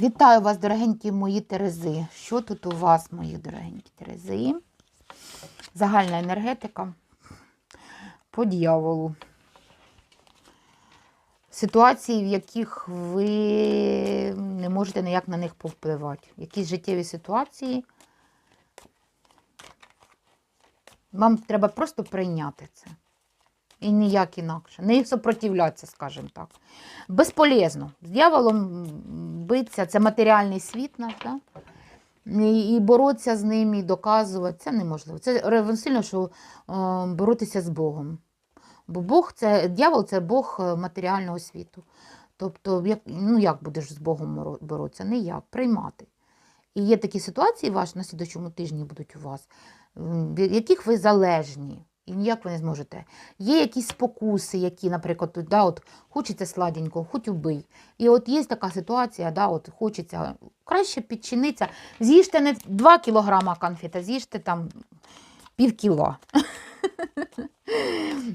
Вітаю вас, дорогенькі мої Терези. Що тут у вас, мої дорогенькі Терези? Загальна енергетика по дьяволу. Ситуації, в яких ви не можете ніяк на них повпливати. Якісь життєві ситуації. Вам треба просто прийняти це. І ніяк інакше. Не сопротивлятися, скажімо так. Безполезно. З дьяволом битися це матеріальний світ наш, да? і, боротися з ним, і доказувати це неможливо. Це равносильно, що е, боротися з Богом. Бо Бог це дьявол це Бог е, матеріального світу. Тобто, як, ну як будеш з Богом боротися? Ніяк, приймати. І є такі ситуації ваші на слідчому тижні будуть у вас, від яких ви залежні. І ніяк ви не зможете. Є якісь спокуси, які, наприклад, да, от, хочеться сладенького, хоч убий. І от є така ситуація, да, от, хочеться краще підчинитися. З'їжте не 2 кілограма конфета, з'їжте там пів кіло.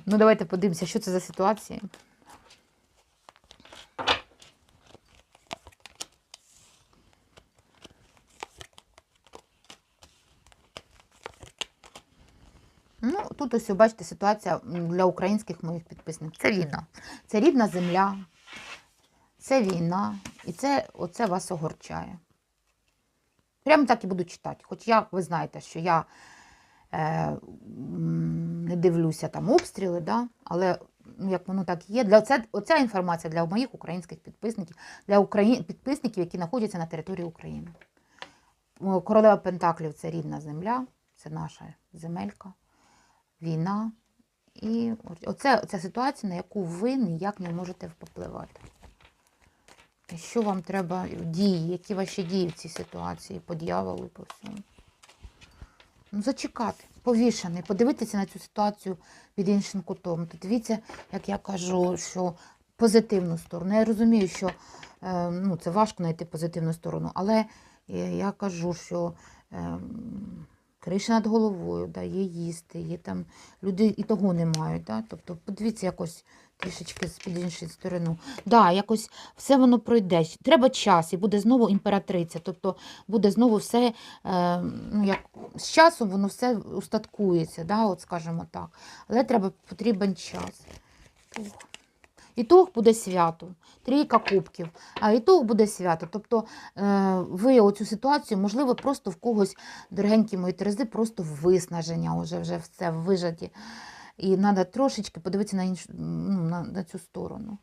ну, давайте подивимося, що це за ситуація. Ну, тут ось, бачите, ситуація для українських моїх підписників. Це війна. Це рідна земля, це війна, і це оце вас огорчає. Прямо так і буду читати. Хоч я, ви знаєте, що я е, не дивлюся там обстріли, да? але ну, як воно так і є. Для це, оця інформація для моїх українських підписників, для Украї... підписників, які знаходяться на території України. Королева Пентаклів це рідна земля, це наша земелька війна. І оце, оця ситуація, на яку ви ніяк не можете впливати. Що вам треба дії, які ваші дії в цій ситуації по дьяволу по всьому? Ну, зачекати, повішаний, подивитися на цю ситуацію під іншим кутом. То дивіться, як я кажу, що позитивну сторону. Я розумію, що е, ну, це важко знайти позитивну сторону, але е, я кажу, що. Криша над головою, да, є їсти, є там люди і того не мають. Да? Тобто, подивіться якось трішечки з під іншої сторони. Да, якось все воно пройде. Треба час, і буде знову імператриця. Тобто буде знову все, е, ну, як з часом воно все устаткується, да, от скажімо так. Але треба потрібен час. Ох. Ітог буде свято, трійка кубків, а ітог буде свято. Тобто е, ви оцю ситуацію, можливо, просто в когось, дорогенькі мої терези, просто виснаження, вже, вже все вижаті. І треба трошечки подивитися на, іншу, ну, на, на цю сторону,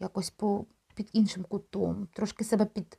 якось по, під іншим кутом, трошки себе під,